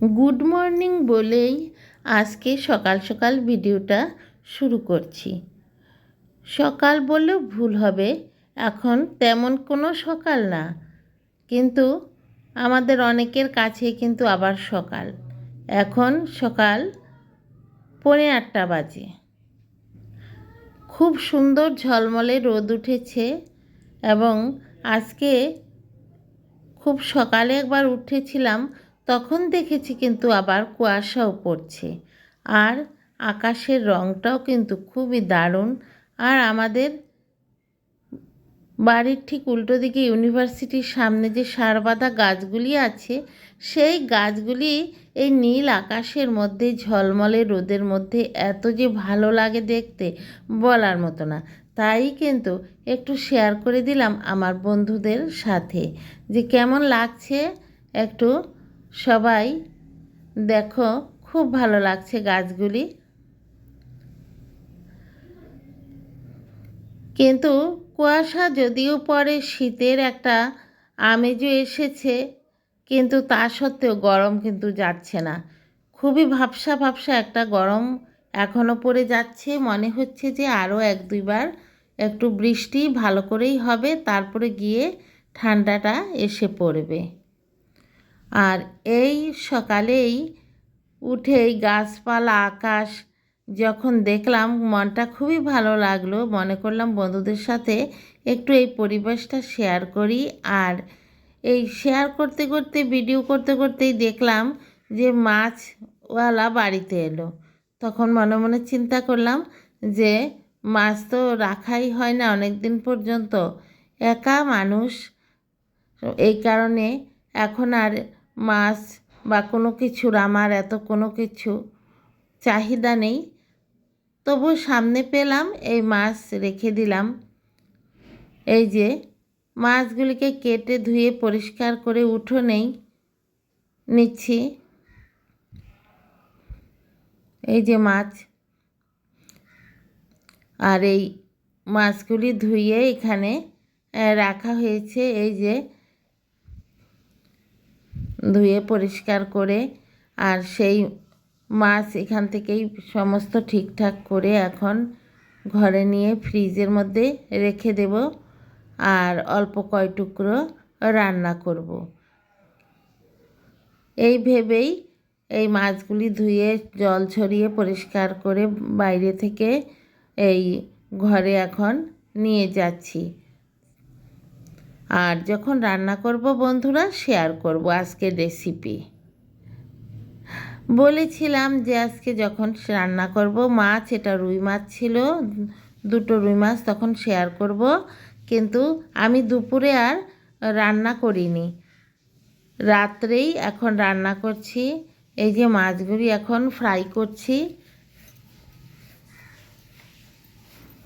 Good morning বলেই আজকে সকাল সকাল ভিডিওটা শুরু করছি। সকাল বললেও ভুল হবে, এখন তেমন কোনো সকাল না। কিন্তু আমাদের অনেকের কাছে কিন্তু আবার সকাল। এখন সকাল পৌনে আটটা বাজে। খুব সুন্দর ঝলমলে রোদ উঠেছে এবং আজকে খুব সকালে একবার উঠেছিলাম তখন দেখেছি কিন্তু আবার কুয়াশাও পড়ছে। আর আকাশের রঙটাও কিন্তু খুবই দারুণ। আর আমাদের বাড়ির ঠিক উল্টো দিকে ইউনিভার্সিটির সামনে যে সারবাঁধা গাছগুলি আছে, সেই গাছগুলি এই নীল আকাশের মধ্যে, ঝলমলে রোদের মধ্যে এত যে ভালো লাগে দেখতে বলার মতো না। তাই কিন্তু একটু শেয়ার করে দিলাম আমার বন্ধুদের সাথে। যে কেমন লাগছে একটু সবাই, দেখো খুব ভালো লাগছে গাছগুলি। কিন্তু কুয়াশা যদিও পরে শীতের একটা আমেজও এসেছে, কিন্তু তা সত্ত্বেও গরম কিন্তু যাচ্ছে না। খুবই ভাবসা ভাবসা একটা গরম এখনও পড়ে যাচ্ছে। মনে হচ্ছে যে আরও এক দুইবার একটু বৃষ্টি ভালো করেই হবে, তারপরে গিয়ে ঠান্ডাটা এসে পড়বে। আর এই সকালেই উঠেই গাছপালা, আকাশ যখন দেখলাম, মনটা খুবই ভালো লাগল। মনে করলাম বন্ধুদের সাথে একটু এই পরিবেশটা শেয়ার করি। আর এই শেয়ার করতে করতে ভিডিও করতে করতেই দেখলাম যে মাছওয়ালা বাড়িতে এলো। তখন মনে মনে চিন্তা করলাম যে মাছ তো রাখাই হয় না অনেক দিন পর্যন্ত। একা মানুষ। এই কারণে এখন আর মাছ বা কোনো কিছুর, আমার এত কোনো কিছু চাহিদা নেই। তবু সামনে পেলাম, এই মাছ রেখে দিলাম। এই যে, মাছগুলিকে কেটে ধুয়ে পরিষ্কার করে উঠো নেই নিচ্ছি। এই যে মাছ। আর এই মাছগুলি ধুয়ে এখানে রাখা হয়েছে। এই যে ধুয়ে পরিষ্কার করে আর সেই মাছ এখান থেকেই সমস্ত ঠিকঠাক করে এখন ঘরে নিয়ে ফ্রিজের মধ্যে রেখে দেব আর অল্প কয় টুকরো রান্না করব। এই ভেবেই এই মাছগুলি ধুয়ে, জল ছড়িয়ে পরিষ্কার করে বাইরে থেকে এই ঘরে এখন নিয়ে যাচ্ছি। আর যখন রান্না করব বন্ধুরা শেয়ার করব আজকের রেসিপি বলেছিলাম যে আজকে যখন রান্না করব, মাছ, এটা রুই মাছ ছিল, দুটো রুই মাছ তখন শেয়ার করব। কিন্তু আমি দুপুরে আর রান্না করিনি। রাত্রেই এখন রান্না করছি, এই যে মাছগুলি এখন ফ্রাই করছি।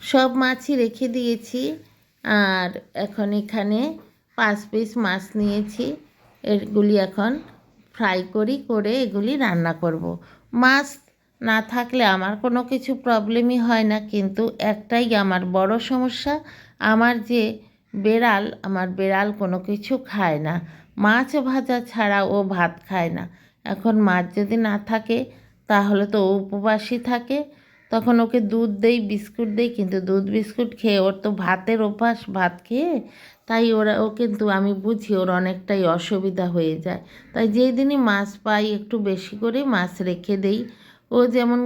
সব মাছই রেখে দিয়েছি। আর এখন এখানে পাঁচ পিস মাছ নিয়েছি। এগুলি এখন ফ্রাই করি, করে এগুলি রান্না করব। মাছ না থাকলে আমার কোনো কিছু প্রবলেমই হয় না, কিন্তু একটাই আমার বড় সমস্যা, আমার যে বেড়াল, আমার বেড়াল কোনো কিছু খায় না। মাছ ভাজা ছাড়া ও ভাত খায় না। এখন মাছ যদি না থাকে, তাহলে তো উপবাসী থাকে। তখন ওকে দুধ দেই, বিস্কুট দেই, কিন্তু দুধ, বিস্কুট খেয়ে ওর তো ভাতের অভ্যাস, ভাত খেয়ে তাই ওরা, ও কিন্তু আমি বুঝি ওর অনেকটাই অসুবিধা হয়ে যায়। তাই যেই দিনই মাছ পাই একটু বেশি করে মাছ রেখে দেই। ও যেমন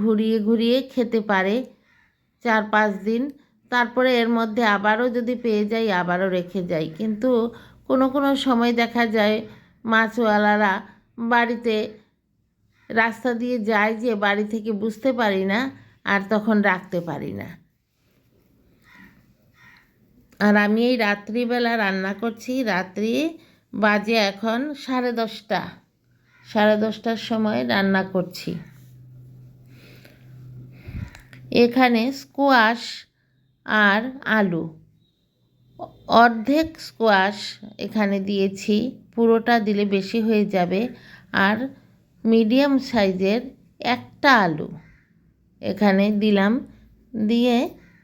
ঘুরিয়ে ঘুরিয়ে খেতে পারে চার পাঁচ দিন, তারপরে এর মধ্যে আবারও যদি পেয়ে যাই আবারও রেখে যাই। কিন্তু কোনো কোনো সময় দেখা যায় মাছওয়ালারা বাড়িতে রাস্তা দিয়ে যায় যে বাড়ি থেকে বুঝতে পারি না, আর তখন রাখতে পারি না। আর আমি এই রাত্রিবেলা রান্না করছি, রাত্রি বাজে এখন সাড়ে দশটা। সাড়ে দশটার সময় রান্না করছি। এখানে স্কোয়াশ আর আলু। অর্ধেক স্কোয়াশ এখানে দিয়েছি, পুরোটা দিলে বেশি হয়ে যাবে। আর মিডিয়াম সাইজের একটা আলু। এখানে দিলাম, দিয়ে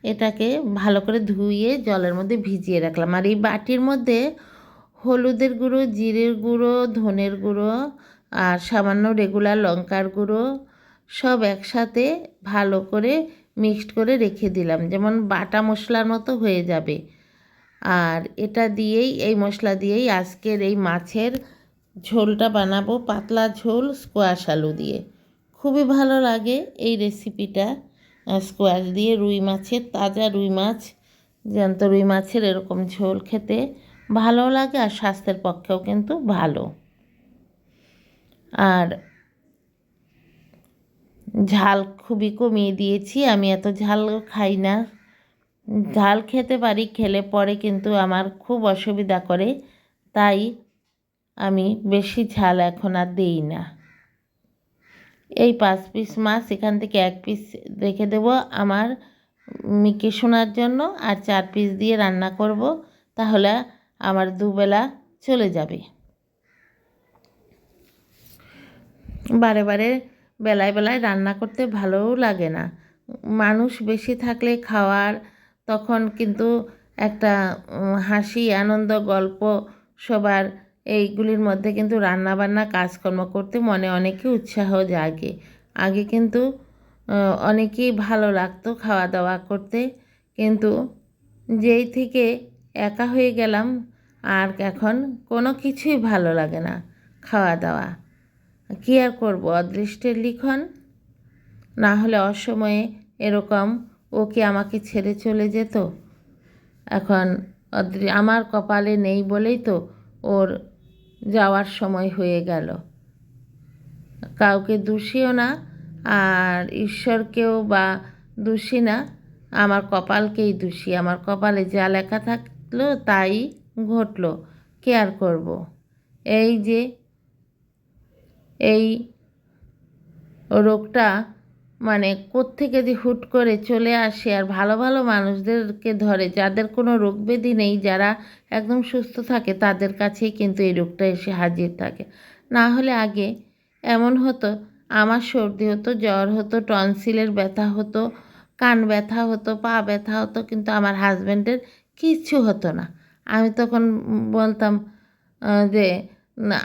এটাকে ভালো করে ধুয়ে জলের মধ্যে ভিজিয়ে রাখলাম। আর এই বাটির মধ্যে হলুদের গুঁড়ো, জিরের গুঁড়ো, ধনের গুঁড়ো আর সামান্য রেগুলার লঙ্কার গুঁড়ো সব একসাথে ভালো করে মিক্সড করে রেখে দিলাম। যেমন বাটা মশলার মতো হয়ে যাবে। আর এটা দিয়েই, এই মশলা দিয়েই আজকের এই মাছের ঝোলটা বানাবো, পাতলা ঝোল স্কোয়াশ আলু দিয়ে। খুবই ভালো লাগে এই রেসিপিটা স্কোয়াশ দিয়ে রুই মাছের, তাজা রুই মাছ, জ্যান্ত রুই মাছের এরকম ঝোল খেতে ভালো লাগে আর স্বাস্থ্যের পক্ষেও কিন্তু ভালো। আর ঝাল খুবই কমিয়ে দিয়েছি, আমি এত ঝাল খাই না। ঝাল খেতে পারি, খেলে পরে কিন্তু আমার খুব অসুবিধা করে, তাই আমি বেশি ঝাল এখন আর দিই না। এই পাঁচ পিস মাছ এখান থেকে এক পিস রেখে দেব আমার মিকে শোনার জন্য আর চার পিস দিয়ে রান্না করব, তাহলে আমার দুবেলা চলে যাবে। বারে বারে বেলায় বেলায় রান্না করতে ভালোও লাগে না। মানুষ বেশি থাকলে খাওয়ার তখন কিন্তু একটা হাসি, আনন্দ, গল্প সবার এইগুলির মধ্যে কিন্তু রান্নাবান্না, কাজকর্ম করতে মনে অনেকে উৎসাহ জাগে। আগে কিন্তু অনেকেই ভালো লাগতো খাওয়া দাওয়া করতে, কিন্তু যেই থেকে একা হয়ে গেলাম, আর এখন কোনো কিছুই ভালো লাগে না খাওয়া দাওয়া কী আর করব, অদৃষ্টের লিখন? না হলে অসময়ে এরকম, ও কি আমাকে ছেড়ে চলে যেত? এখন আমার কপালে নেই বলেই তো ওর যাওয়ার সময় হয়ে গেল। কাউকে দোষীও না, আর ঈশ্বরকেও বা দোষী না, আমার কপালকেই দোষী। আমার কপালে যা লেখা থাকল তাই ঘটলো। কেয়ার করব? এই যে, এই রোগটা মানে কোত্থেকে যে হুট করে চলে আসে আর ভালো ভালো মানুষদেরকে ধরে, যাদের কোনো রোগ ব্যাধি নেই, যারা একদম সুস্থ থাকে, তাদের কাছেই কিন্তু এই রোগটা এসে হাজির থাকে। না হলে আগে এমন হতো, আমার সর্দি হতো, জ্বর হতো, টনসিলের ব্যথা হতো, কান ব্যথা হতো, পা ব্যথা হতো, কিন্তু আমার হাজব্যান্ডের কিচ্ছু হতো না। আমি তখন বলতাম যে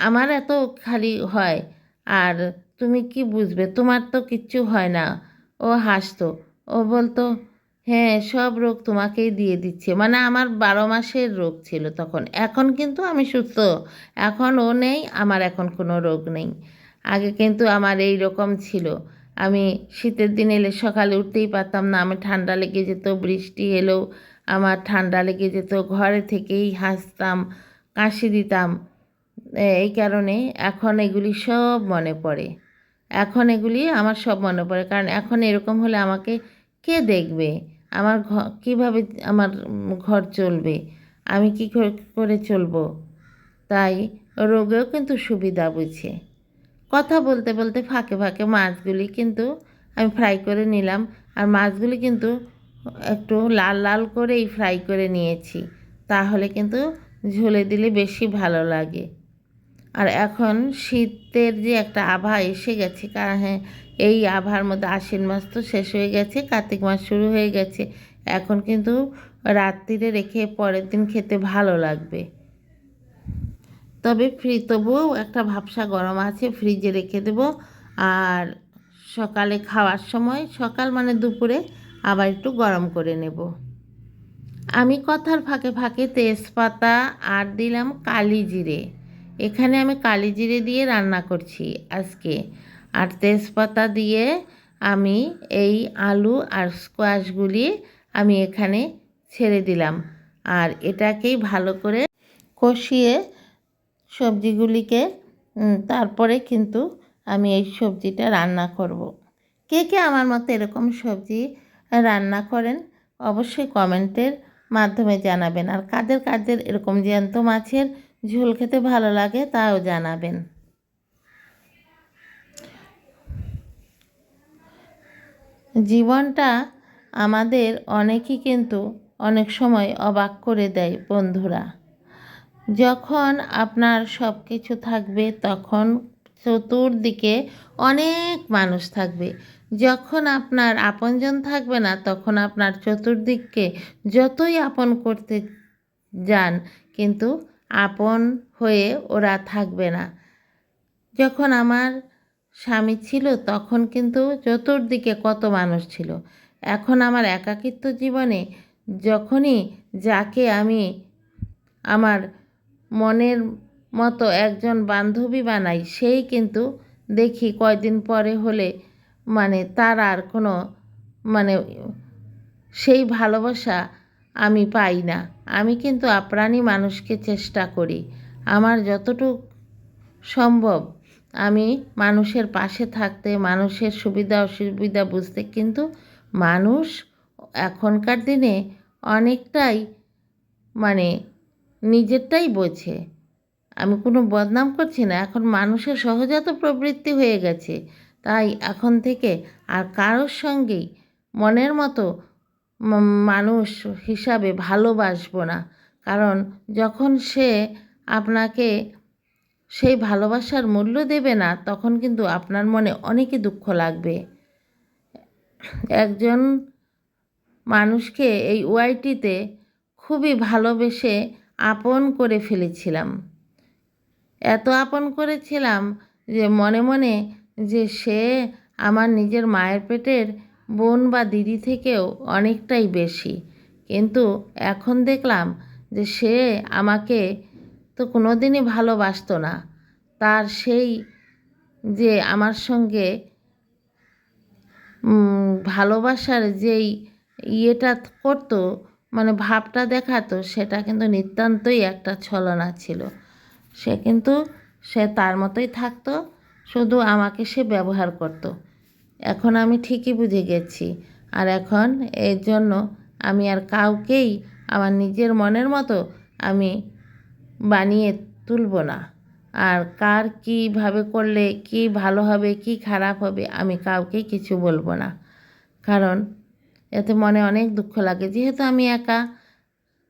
আমার এত খালি হয়, আর তুমি কি বুঝবে? তোমার তো কিচ্ছু হয় না। ও হাসতো। ও বলতো হ্যাঁ সব রোগ তোমাকেই দিয়ে দিচ্ছে। মানে আমার বারো মাসের রোগ ছিল তখন। এখন কিন্তু আমি সুস্থ। এখন ও নেই, আমার এখন কোনো রোগ নেই। আগে কিন্তু আমার এই রকম ছিল। আমি শীতের দিন এলে সকালে উঠতেই পারতাম না। আমি ঠান্ডা লেগে যেত, বৃষ্টি এলেও আমার ঠান্ডা লেগে যেত। ঘরে থেকেই হাসতাম, কাশি দিতাম। এই কারণে এখন এগুলি সব মনে পড়ে। এখন এগুলি আমার সব মনে পড়ে। কারণ এখন এরকম হলে আমাকে কে দেখবে? আমার ঘর কীভাবে আমার ঘর চলবে? আমি কী, করে চলবো? তাই রোগেও কিন্তু সুবিধা বুঝে। কথা বলতে বলতে ফাঁকে ফাঁকে মাছগুলি কিন্তু আমি ফ্রাই করে নিলাম। আর মাছগুলি কিন্তু একটু লাল লাল করেই ফ্রাই করে নিয়েছি। তাহলে কিন্তু ঝোলে দিলে বেশি ভালো লাগে। আর এখন শীতের যে একটা আভা এসে গেছে হ্যাঁ এই আভার মধ্যে আশ্বিন মাস তো শেষ হয়ে গেছে, কার্তিক মাস শুরু হয়ে গেছে। এখন কিন্তু রাত্রিরে রেখে পরের দিন খেতে ভালো লাগবে। তবে ফ্রি তবুও একটা ভাবসা গরম আছে, ফ্রিজে রেখে দেব। আর সকালে খাওয়ার সময়, সকাল মানে দুপুরে আবার একটু গরম করে নেব। আমি কথার ফাঁকে ফাঁকে তেজপাতা আর দিলাম কালি জিরে। এখানে আমি কালি জিরে দিয়ে রান্না করছি আজকে। আর তেজপাতা দিয়ে আমি এই আলু আর স্কোয়াশগুলি আমি এখানে ছেড়ে দিলাম। আর এটাকেই ভালো করে কষিয়ে সবজিগুলিকে তারপরে কিন্তু আমি এই সবজিটা রান্না করব। কে কে আমার মতো এরকম সবজি রান্না করেন অবশ্যই কমেন্টের মাধ্যমে জানাবেন। আর কাদের কাদের এরকম জ্যান্ত মাছের ঝোল খেতে ভালো লাগে, তাও জানাবেন। জীবনটা আমাদের অনেকই কিন্তু অনেক সময় অবাক করে দেয় বন্ধুরা। যখন আপনার সব কিছু থাকবে, তখন চতুর্দিকে অনেক মানুষ থাকবে। যখন আপনার আপনজন থাকবে না, তখন আপনার চতুর্দিককে যতই আপন করতে যান, কিন্তু আপন হয়ে ওরা থাকবে না। যখন আমার স্বামী ছিল, তখন কিন্তু চতুর্দিকে কত মানুষ ছিল। এখন আমার একাকিত্ব জীবনে যখনই যাকে আমি আমার মনের মতো একজন বান্ধবী বানাই, সেই কিন্তু দেখি কয়দিন পরে হলে মানে তার আর কোনো মানে সেই ভালোবাসা আমি পাই না। আমি কিন্তু আপ্রাণী মানুষকে চেষ্টা করি। আমার যতটুক সম্ভব আমি মানুষের পাশে থাকতে, মানুষের সুবিধা, অসুবিধা বুঝতে। কিন্তু মানুষ এখনকার দিনে অনেকটাই মানে নিজেরটাই বোঝে। আমি কোনো বদনাম করছি না। এখন মানুষের সহজাত প্রবৃত্তি হয়ে গেছে। তাই এখন থেকে আর কারোর সঙ্গেই মনের মতো মানুষ হিসাবে ভালোবাসবো না। কারণ যখন সে আপনাকে সেই ভালোবাসার মূল্য দেবে না, তখন কিন্তু আপনার মনে অনেকই দুঃখ লাগবে। একজন মানুষকে এই ওয়াইটিতে খুবই ভালোবেসে আপন করে ফেলেছিলাম। এত আপন করেছিলাম যে মনে মনে যে সে আমার নিজের মায়ের পেটের বোন বা দিদি থেকেও অনেকটাই বেশি। কিন্তু এখন দেখলাম যে সে আমাকে তো কোনো দিনই ভালোবাসতো না। তার সেই যে আমার সঙ্গে ভালোবাসার যেই ইয়েটা করতো মানে ভাবটা দেখাতো, সেটা কিন্তু নিতান্তই একটা ছলনা ছিল। সে কিন্তু, সে তার মতোই থাকতো, শুধু আমাকে সে ব্যবহার করতো। এখন আমি ঠিকই বুঝে গেছি। আর এখন এর জন্য আমি আর কাউকেই আমার নিজের মনের মতো আমি বানিয়ে তুলব না। আর কার কীভাবে করলে কি ভালো হবে, কি খারাপ হবে, আমি কাউকেই কিছু বলব না। কারণ এতে মনে অনেক দুঃখ লাগে। যেহেতু আমি একা,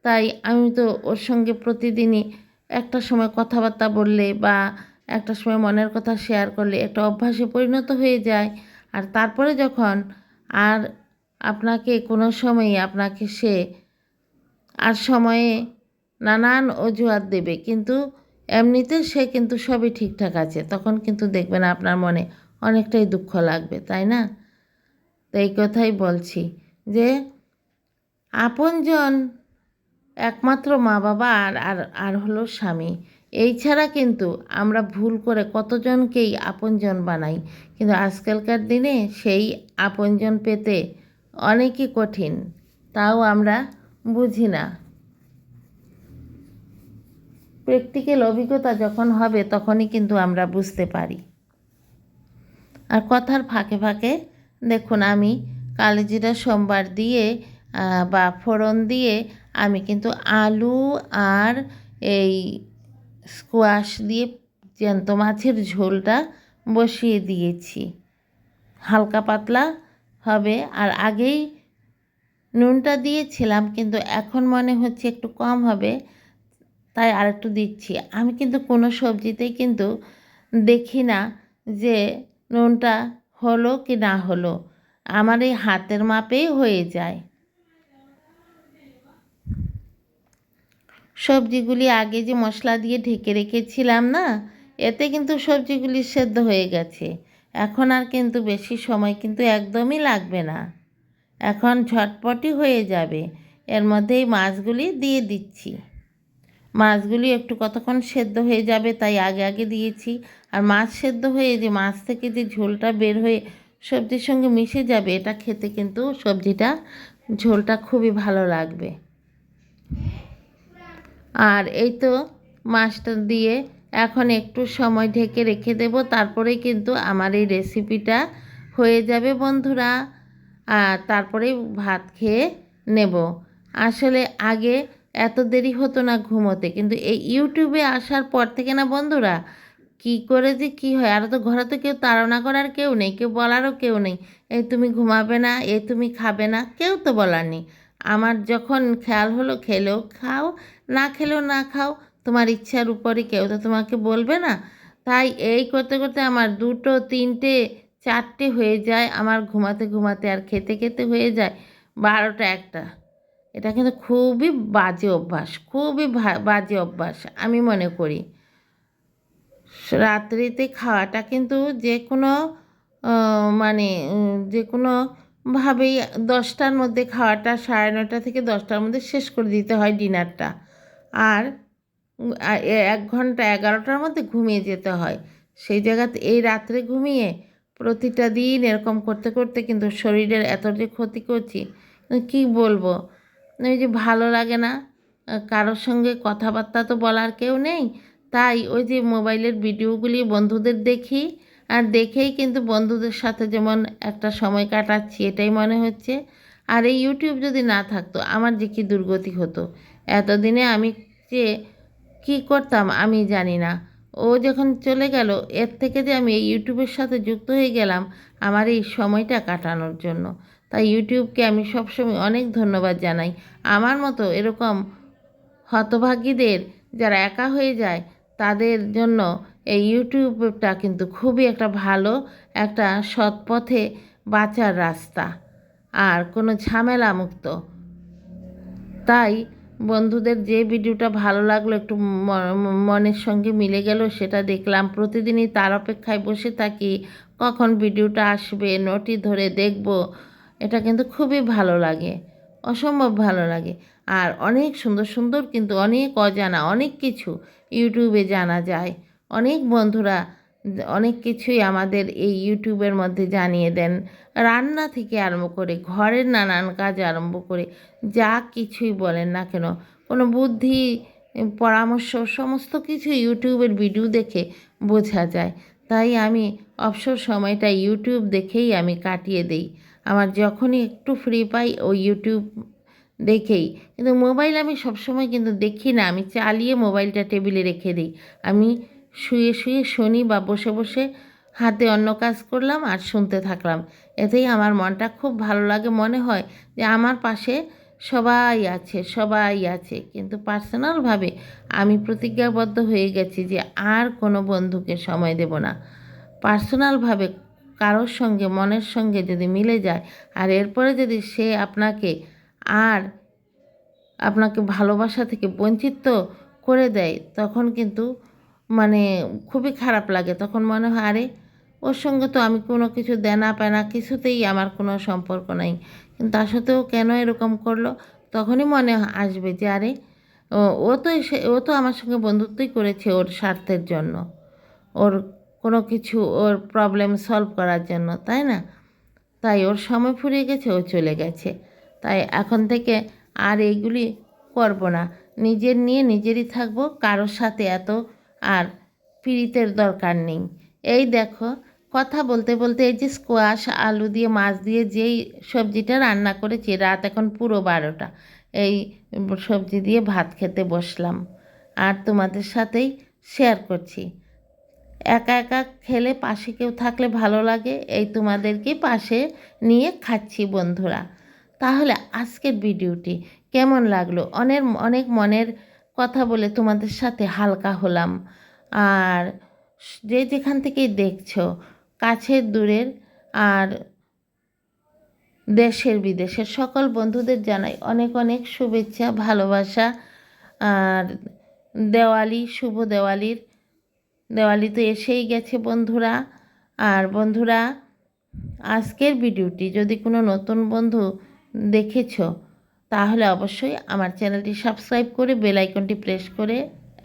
তাই আমি তো ওর সঙ্গে প্রতিদিনই একটা সময় কথাবার্তা বললে বা একটা সময় মনের কথা শেয়ার করলে একটা অভ্যাসে পরিণত হয়ে যায়। আর তারপরে যখন আর আপনাকে কোনো সময়ই আপনাকে সে আর সময়ে নানান অজুহাত দেবে, কিন্তু এমনিতে সে কিন্তু সবই ঠিকঠাক আছে। তখন কিন্তু দেখবেন আপনার মনে অনেকটাই দুঃখ লাগবে, তাই না? তো এই কথাই বলছি যে আপনজন একমাত্র মা বাবা আর আর আর হলো স্বামী। এই ছাড়া কিন্তু আমরা ভুল করে কতজনকেই আপনজন বানাই। কিন্তু আজকালকার দিনে সেই আপনজন পেতে অনেকই কঠিন, তাও আমরা বুঝি না। প্র্যাকটিক্যাল অভিজ্ঞতা যখন হবে তখনই কিন্তু আমরা বুঝতে পারি। আর কথার ফাঁকে ফাঁকে দেখুন আমি কালিজিরা সোমবার দিয়ে বা ফোড়ন দিয়ে আমি কিন্তু আলু আর এই স্কোয়াশ দিয়ে জ্যান্ত মাছের ঝোলটা বসিয়ে দিয়েছি। হালকা পাতলা হবে আর আগেই নুনটা দিয়েছিলাম কিন্তু এখন মনে হচ্ছে একটু কম হবে, তাই আরেকটু দিচ্ছি। আমি কিন্তু কোনো সবজিতেই কিন্তু দেখি না যে নুনটা হলো কি না হলো। আমার এই হাতের মাপেই হয়ে যায়। সবজিগুলি আগে যে মশলা দিয়ে ঢেকে রেখেছিলাম না, এতে কিন্তু সবজিগুলি সেদ্ধ হয়ে গেছে। এখন আর কিন্তু বেশি সময় কিন্তু একদমই লাগবে না। এখন ঝটপটই হয়ে যাবে। এর মধ্যেই মাছগুলি দিয়ে দিচ্ছি। মাছগুলি একটু কতক্ষণ সেদ্ধ হয়ে যাবে তাই আগে আগে দিয়েছি। আর মাছ সেদ্ধ হয়ে যে মাছ থেকে যে ঝোলটা বের হয়ে সবজির সঙ্গে মিশে যাবে, এটা খেতে কিন্তু সবজিটা ঝোলটা খুবই ভালো লাগবে। আর এই তো মাছটা দিয়ে এখন একটু সময় ঢেকে রেখে দেব, তারপরেই কিন্তু আমার এই রেসিপিটা হয়ে যাবে বন্ধুরা। আর তারপরে ভাত খেয়ে নেব। আসলে আগে এত দেরি হতো না ঘুমোতে, কিন্তু এই ইউটিউবে আসার পর থেকে না বন্ধুরা, কি করে যে কি হয়? আর তো ঘরে তো কেউ তাড়না করার কেউ নেই, কেউ বলারও কেউ নেই। এই তুমি ঘুমাবে না এই তুমি খাবে না, কেউ তো বলার নেই। আমার যখন খেয়াল হলো, খেলেও খাও না খেলেও না খাও, তোমার ইচ্ছার উপরে কেউ তো তোমাকে বলবে না। তাই এই করতে করতে আমার দুটো, তিনটে, চারটে হয়ে যায়, আমার ঘুমাতে ঘুমাতে আর খেতে খেতে হয়ে যায় বারোটা একটা। এটা কিন্তু খুবই বাজে অভ্যাস, খুবই বাজে অভ্যাস আমি মনে করি। রাত্রিতে খাওয়াটা কিন্তু যে কোনো মানে যে কোনো ভাবেই দশটার মধ্যে খাওয়াটা সাড়ে নটা থেকে দশটার মধ্যে শেষ করে দিতে হয় ডিনারটা। আর এক ঘণ্টা এগারোটার মধ্যে ঘুমিয়ে যেতে হয়। সেই জায়গাতে এই রাত্রে ঘুমিয়ে প্রতিটা দিন এরকম করতে করতে কিন্তু শরীরের এত যে ক্ষতি করছি কি বলব? ওই যে ভালো লাগে না কারোর সঙ্গে কথাবার্তা তো বলার কেউ নেই। তাই ওই যে মোবাইলের ভিডিওগুলি বন্ধুদের দেখি, আর দেখেই কিন্তু বন্ধুদের সাথে যেমন একটা সময় কাটাচ্ছি, এটাই মনে হচ্ছে। আর এই ইউটিউব যদি না থাকতো, আমার যে কি দুর্গতি হতো? এতদিনে আমি যে কি করতাম আমি জানি না। ও যখন চলে গেল, এর থেকে যে আমি এই ইউটিউবের সাথে যুক্ত হয়ে গেলাম, আমার এই সময়টা কাটানোর জন্য। তাই ইউটিউবকে আমি সবসময় অনেক ধন্যবাদ জানাই। আমার মতো এরকম হতভাগীদের যারা একা হয়ে যায়, তাদের জন্য এই ইউটিউবটা কিন্তু খুবই একটা ভালো একটা সৎ পথে বাঁচার রাস্তা, আর কোনো ঝামেলা মুক্ত তাই বন্ধুদের যে ভিডিওটা ভালো লাগল, একটু মনের সঙ্গে মিলে গেল, সেটা দেখলাম। প্রতিদিনই তার অপেক্ষায় বসে থাকি, কখন ভিডিওটা আসবে, নটি ধরে দেখব। এটা কিন্তু খুবই ভালো লাগে, অসম্ভব ভালো লাগে। আর অনেক সুন্দর সুন্দর কিন্তু অনেক অজানা, অনেক কিছু ইউটিউবে জানা যায়। অনেক বন্ধুরা অনেক কিছুই আমাদের এই ইউটিউবের মধ্যে জানিয়ে দেন। রান্না থেকে আরম্ভ করে, ঘরের নানান কাজ আরম্ভ করে, যা কিছুই বলেন না কেন, কোনো বুদ্ধি, পরামর্শ, সমস্ত কিছু ইউটিউবের ভিডিও দেখে বোঝা যায়। তাই আমি অবসর সময়টা ইউটিউব দেখেই আমি কাটিয়ে দিই। আমার যখনই একটু ফ্রি পাই ওই ইউটিউব দেখেই। কিন্তু মোবাইল আমি সবসময় কিন্তু দেখি না, আমি চালিয়ে মোবাইলটা টেবিলে রেখে দিই। আমি শুয়ে শুয়ে শুনি বা বসে বসে হাতে অন্য কাজ করলাম আর শুনতে থাকলাম। এতেই আমার মনটা খুব ভালো লাগে, মনে হয় যে আমার পাশে সবাই আছে সবাই আছে। কিন্তু পার্সোনালভাবে আমি প্রতিজ্ঞাবদ্ধ হয়ে গেছি যে আর কোনো বন্ধুকে সময় দেব না। পার্সোনালভাবে কারোর সঙ্গে, মনের সঙ্গে যদি মিলে যায় আর এরপরে যদি সে আপনাকে আর আপনাকে ভালোবাসা থেকে বঞ্চিত করে দেয়, তখন কিন্তু মানে খুবই খারাপ লাগে। তখন মনে হয়, আরে, ওর সঙ্গে তো আমি কোনো কিছু দেনা পেনা কিছুতেই আমার কোনো সম্পর্ক নাই। কিন্তু তার সাথেও কেন এরকম করল? তখনই মনে আসবে যে, আরে, ও ও তো এসে, ও তো আমার সঙ্গে বন্ধুত্বই করেছে ওর স্বার্থের জন্য। ওর কোনো কিছু, ওর প্রবলেম সলভ করার জন্য, তাই না? তাই ওর সময় ফুরিয়ে গেছে, ও চলে গেছে। তাই এখন থেকে আর এইগুলি করব না। নিজের নিয়ে নিজেরই থাকব, কারোর সাথে এত আর পীড়িতের দরকার নেই। এই দেখো, কথা বলতে বলতে এই যে স্কোয়াশ আলু দিয়ে, মাছ দিয়ে যেই সবজিটা রান্না করেছি, রাত এখন পুরো বারোটা। এই সবজি দিয়ে ভাত খেতে বসলাম। আর তোমাদের সাথেই শেয়ার করছি। একা একা খেলে পাশে কেউ থাকলে ভালো লাগে, এই তোমাদেরকে পাশে নিয়ে খাচ্ছি বন্ধুরা। তাহলে আজকের ভিডিওটি কেমন লাগল? অনেক অনেক মনের কথা বলে তোমাদের সাথে হালকা হলাম। আর যে যেখান থেকেই দেখছ, কাছের দূরের আর দেশের বিদেশের সকল বন্ধুদের জানাই অনেক অনেক শুভেচ্ছা, ভালোবাসা। আর দেওয়ালি, শুভ দেওয়ালির, দেওয়ালি তো এসেই গেছে বন্ধুরা। আর বন্ধুরা, আজকের ভিডিওটি যদি কোনো নতুন বন্ধু দেখেছ তাহলে অবশ্যই আমার চ্যানেলটি সাবস্ক্রাইব করে বেল আইকনটি প্রেস করে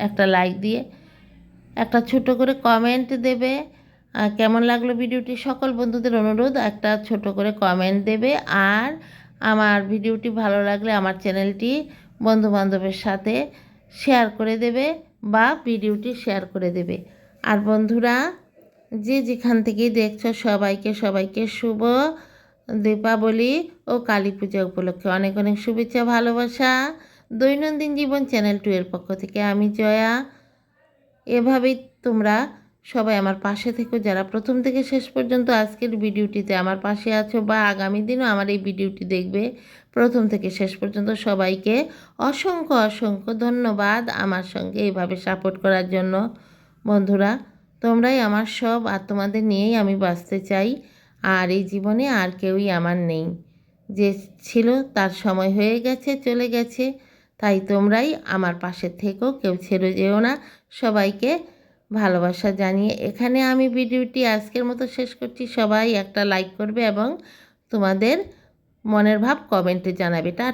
একটা লাইক দিয়ে একটা ছোট করে কমেন্ট দেবে। কেমন লাগল ভিডিওটি? সকল বন্ধুদের অনুরোধ, একটা ছোট করে কমেন্ট দেবে। আর আমার ভিডিওটি ভালো লাগলে আমার চ্যানেলটি বন্ধু বান্ধবের সাথে শেয়ার করে দেবে বা ভিডিওটি শেয়ার করে দেবে। আর বন্ধুরা, যে যেখান থেকেই দেখছ সবাইকে সবাইকে শুভ দীপাবলি ও কালী পূজা উপলক্ষে অনেক অনেক শুভেচ্ছা, ভালোবাসা। দৈনন্দিন জীবন চ্যানেল টু এর পক্ষ থেকে আমি জয়া। এভাবেই তোমরা সবাই আমার পাশে থেকো। যারা প্রথম থেকে শেষ পর্যন্ত আজকের ভিডিওটিতে আমার পাশে আছো বা আগামী দিনও আমার এই ভিডিওটি দেখবে, প্রথম থেকে শেষ পর্যন্ত সবাইকে অসংখ্য অসংখ্য ধন্যবাদ আমার সঙ্গে এইভাবে সাপোর্ট করার জন্য। বন্ধুরা, তোমরাই আমার সব আর তোমাদের নিয়েই আমি বাঁচতে চাই। আর এই জীবনে আর কেউই আমার নেই। যে ছিল তার সময় হয়ে গেছে, চলে গেছে। তাই তোমরাই আমার পাশে থেকো, কেউ ছেড়ে যেও না। সবাইকে ভালোবাসা জানিয়ে এখানে আমি ভিডিওটি আজকের মতো শেষ করছি। সবাই একটা লাইক করবে এবং তোমাদের মনের ভাব কমেন্টে জানাবে। টা